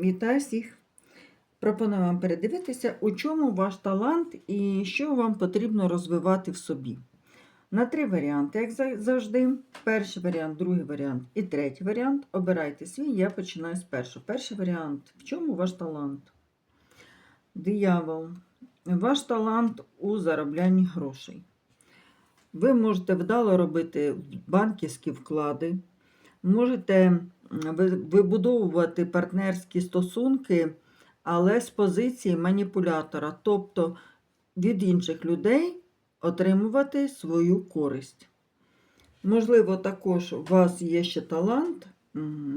Вітаю всіх! Пропоную вам передивитися, у чому ваш талант і що вам потрібно розвивати в собі. На три варіанти, як завжди. Перший варіант, другий варіант і третій варіант. Обирайте свій, я починаю з першого. Перший варіант. В чому ваш талант? Диявол. Ваш талант у зароблянні грошей. Ви можете вдало робити банківські вклади, можете вибудовувати партнерські стосунки, але з позиції маніпулятора, тобто від інших людей отримувати свою користь. Можливо, також у вас є ще талант,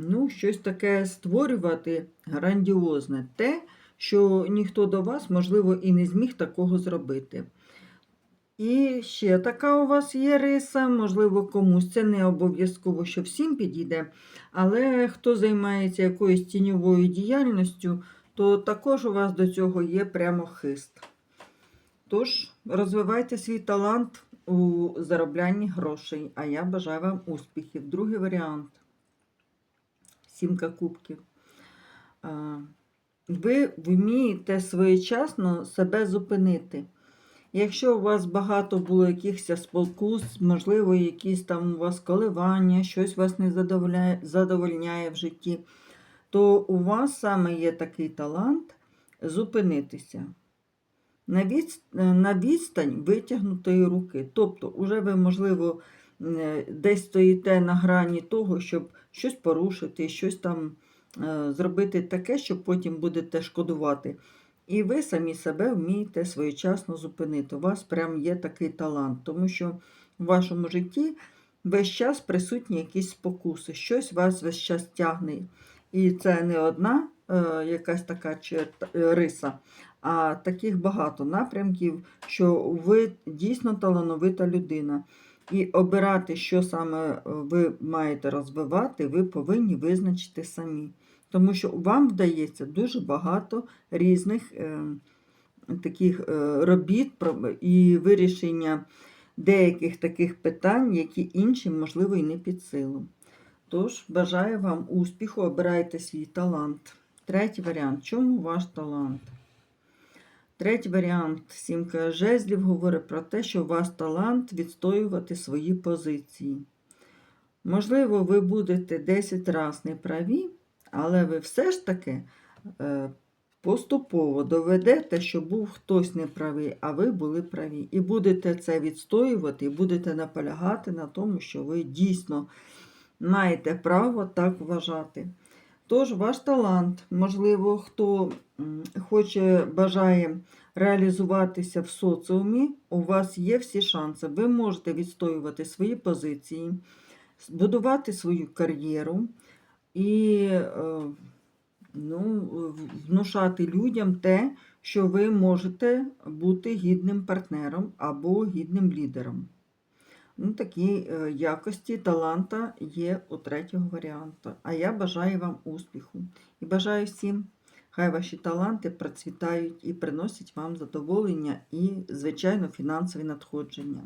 ну, щось таке створювати грандіозне, те, що ніхто до вас, можливо, і не зміг такого зробити. І ще така у вас є риса, можливо, комусь це не обов'язково, що всім підійде, але хто займається якоюсь тіньовою діяльністю, то також у вас до цього є прямо хист. Тож, розвивайте свій талант у зароблянні грошей, а я бажаю вам успіхів. Другий варіант. Сімка кубків. Ви вмієте своєчасно себе зупинити. Якщо у вас багато було якихось спокус, можливо, якісь там у вас коливання, щось вас не задовольняє, задовольняє в житті, то у вас саме є такий талант зупинитися. На, е, на відстань витягнутої руки. Тобто, уже ви, можливо, десь стоїте на грані того, щоб щось порушити, щось там е, зробити таке, що потім будете шкодувати. І ви самі себе вмієте своєчасно зупинити. У вас прям є такий талант, тому що в вашому житті весь час присутні якісь спокуси, щось вас весь час тягне. І це не одна е, якась така черта, е, риса, а таких багато напрямків, що ви дійсно талановита людина. І обирати, що саме ви маєте розвивати, ви повинні визначити самі. Тому що вам вдається дуже багато різних е, таких е, робіт і вирішення деяких таких питань, які іншим, можливо, і не під силу. Тож, бажаю вам успіху, обирайте свій талант. Третій варіант. Чому ваш талант? Третій варіант сімка жезлів говорить про те, що у вас талант відстоювати свої позиції. Можливо, ви будете 10 разів неправі, але ви все ж таки е, поступово доведете, що був хтось неправий, а ви були праві. І будете це відстоювати, і будете наполягати на тому, що ви дійсно маєте право так вважати. Тож ваш талант, можливо, хто хоче, бажає реалізуватися в соціумі, у вас є всі шанси. Ви можете відстоювати свої позиції, будувати свою кар'єру і е, ну, внушати людям те, що ви можете бути гідним партнером або гідним лідером. Ну, такі е, якості таланта є у третього варіанту. А я бажаю вам успіху і бажаю всім, хай ваші таланти процвітають і приносять вам задоволення і, звичайно, фінансові надходження.